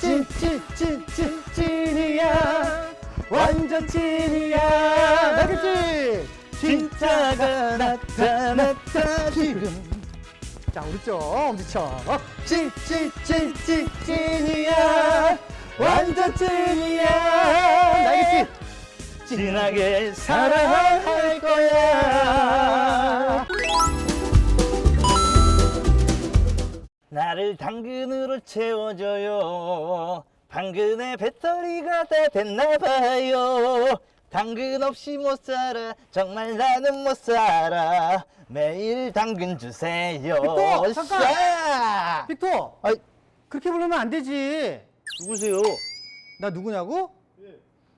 찐찐찐찐찐 찐이야 완전 찐이야 나겠지 진짜가 나타났다 지금 자 우리 좀 엄지쳐 찐찐찐찐 찐이야 완전 찐이야 나겠지 진하게 사랑할 거야 나를 당근으로 채워줘요. 당근의 배터리가 다 됐나봐요. 당근 없이 못 살아. 정말 나는 못 살아. 매일 당근 주세요. 빅터, 잠깐! 샤! 빅토 아이, 그렇게 부르면 안 되지 누구세요? 나 누구냐고?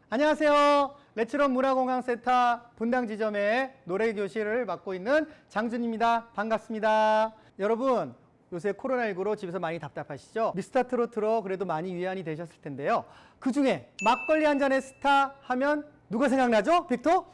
안녕하세요. 레츠런 문화공항센터 분당 지점의 노래 교실을 맡고 있는 장준입니다. 반갑습니다. 여러분, 요새 코로나19로 집에서 많이 답답하시죠? 미스터 트로트로 그래도 많이 위안이 되셨을 텐데요. 그 중에 막걸리 한 잔의 스타 하면 누가 생각나죠? 빅토?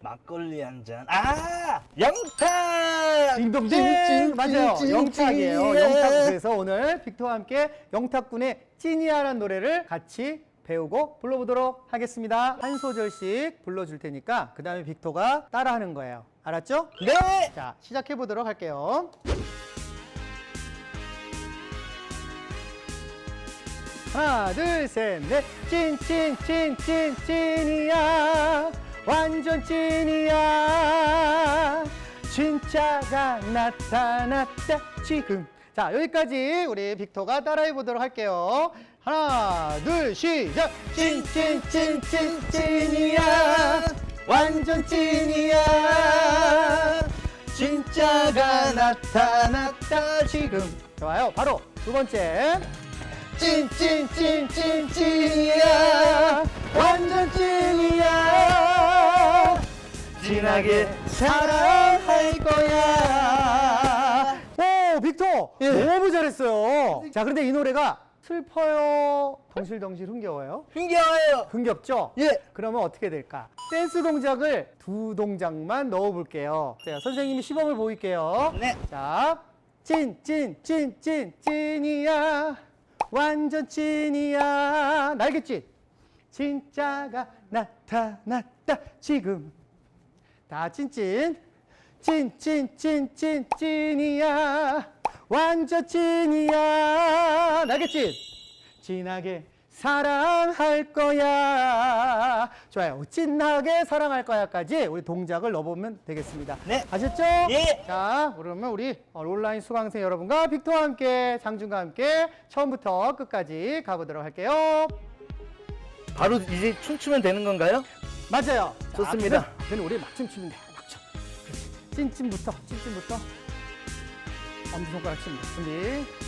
막걸리 한 잔. 아! 영탁! 딩동댕 맞아요. 찡, 찡, 영탁이에요. 찡. 영탁. 그래서 오늘 빅토와 함께 영탁군의 찐이야라는 노래를 같이 배우고 불러보도록 하겠습니다. 한 소절씩 불러줄 테니까 그 다음에 빅토가 따라하는 거예요. 알았죠? 네! 자, 시작해 보도록 할게요. 하나, 둘, 셋, 넷. 찐, 찐, 찐, 찐, 찐이야. 완전 찐이야. 진짜가 나타났다, 지금. 자, 여기까지 우리 빅토가 따라해 보도록 할게요. 하나, 둘, 시작. 찐, 찐, 찐, 찐, 찐이야. 완전 찐이야. 진짜가 나타났다, 지금. 좋아요. 바로 두 번째. 찐찐찐찐 찐이야 완전 찐이야 진하게 사랑할 거야 오 빅토 너무 잘했어요 자 그런데 이 노래가 슬퍼요 덩실덩실 흥겨워요 흥겨워요! 흥겹죠 예! 그러면 어떻게 될까 댄스 동작을 두 동작만 넣어 볼게요 자 선생님이 시범을 보일게요 네. 자, 찐, 찐, 찐, 찐, 찐이야. 완전 찐이야. 날겠지? 진짜가 나타났다, 지금. 다 찐찐. 찐, 찐, 찐, 찐, 찐이야. 완전 찐이야. 날겠지? 진하게 사랑할 거야. 좋아요. 진하게 사랑할 거야까지 우리 동작을 넣어보면 되겠습니다. 네. 아셨죠? 예. 자, 그러면 우리 어, 온라인 수강생 여러분과 빅토와 함께, 장준과 함께 처음부터 끝까지 가보도록 할게요. 바로 이제 춤추면 되는 건가요? 맞아요. 자, 좋습니다. 앞에는, 앞에는 우리 막춤 추면 돼. 막춤. 찐찐부터, 찐찐부터. 엄지손가락 칩니다. 준비.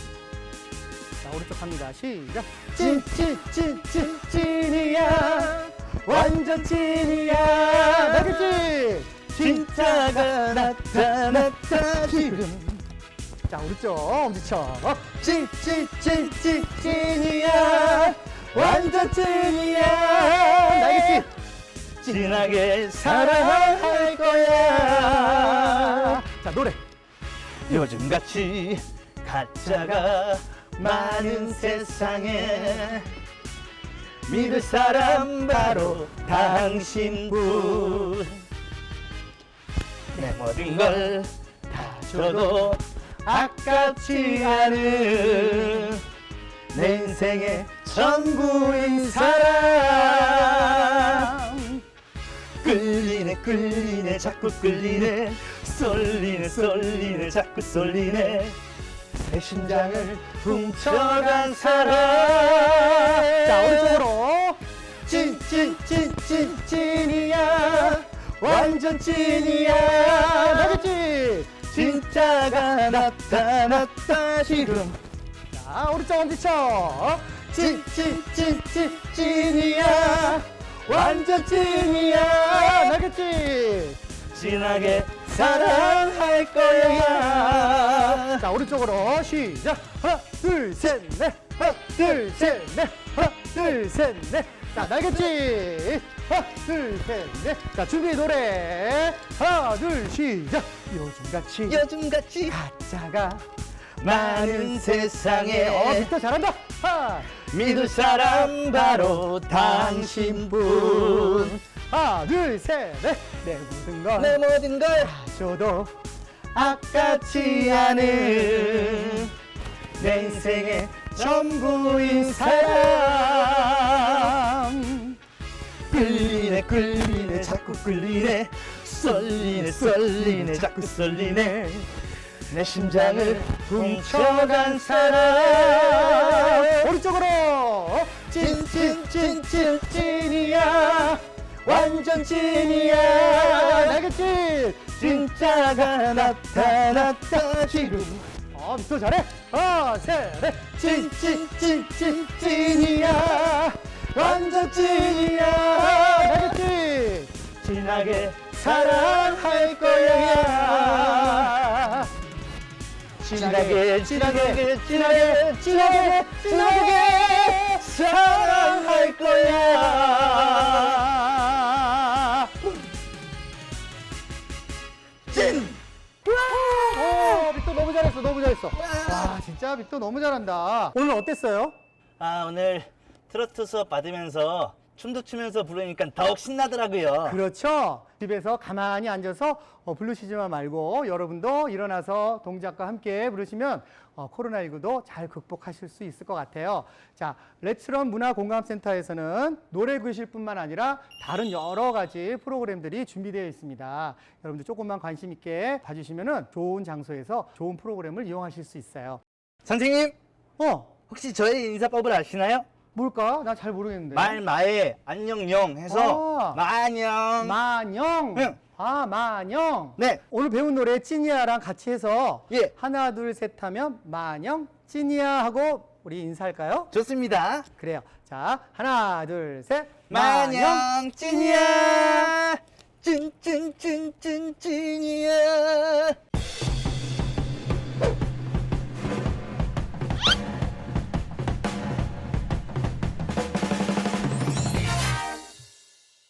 자, 오른쪽 갑니다. 시작. 찐 찐 찐 찐 찐이야. 완전 찐이야. 나겠지? 진짜가 나타났다 지금. 자, 오른쪽 엄지쳐. 찐찐 찐 찐 찐이야. 완전 찐이야. 나겠지? 진하게 사랑할 거야. 자, 노래. 요즘같이 가짜가 많은 세상에 믿을 사람 바로 당신뿐 내 모든 걸 다 줘도 아깝지 않은 내 인생의 전부인 사람. 끌리네 끌리네 자꾸 끌리네. 쏠리네 쏠리네 자꾸 쏠리네 내 심장을 훔쳐간 사람 자, 오른쪽으로. 찐, 찐, 찐, 찐, 찐이야. 완전 찐이야. 나겠지? 진짜가 나타났다 지금 자, 오른쪽 엄지쳐. 찐, 찐, 찐, 찐, 찐이야. 완전 찐이야. 나겠지? 진하게 사랑할 거야 자, 오른쪽으로 시작. 하나, 둘, 셋, 넷. 하나, 둘, 셋, 넷. 하나, 둘, 셋, 넷. 자, 날겠지? 하나, 둘, 셋, 넷. 자, 준비 노래. 하나, 둘, 시작. 요즘같이 요즘같이 가짜가 많은 세상에 어, 빅터 잘한다. 하. 믿을 사람 바로 당신뿐 하나, 둘, 셋, 넷. 내 모든 걸? 내 모든 걸? 줘도 아깝지 않은 내 인생의 전부인 사람. 끌리네 끌리네 자꾸 끌리네. 썰리네 썰리네 자꾸 썰리네. 내 심장을 훔쳐간 사람. 오른쪽으로. 찐찐찐찐 찐이야 완전 찐이야 나겠지. 진짜가 나타났다 지금 어, 빅터 잘해. 하나, 셋, 넷. 찐찐찐찐 찐이야 완전 찐이야 나겠지. 진하게 사랑할 거야 진하게 진하게 진하게 진하게 진하게 사랑할 거야 너무 잘했어. 와, 진짜 빅터 너무 잘한다. 오늘 어땠어요? 아 오늘 트로트 수업 받으면서 춤도 추면서 부르니까 더욱 신나더라고요. 그렇죠. 집에서 가만히 앉아서 어, 부르시지만 말고 여러분도 일어나서 동작과 함께 부르시면 어, 코로나19도 잘 극복하실 수 있을 것 같아요. 자, 레츠런 문화공감센터에서는 노래 교실 뿐만 아니라 다른 여러 가지 프로그램들이 준비되어 있습니다. 여러분들 조금만 관심 있게 봐주시면 좋은 장소에서 좋은 프로그램을 이용하실 수 있어요. 선생님 어, 혹시 저의 인사법을 아시나요? 뭘까? 나 잘 모르겠는데. 말 마에 안녕영 해서 아. 마냥 만영. 응. 아, 만영. 네 오늘 배운 노래 찐이야랑 같이 해서 예. 하나 둘 셋 하면 만영 찐이야 하고 우리 인사할까요? 좋습니다. 그래요. 자 하나 둘 셋 마냥 찐이야 찐찐찐찐찐 찐이야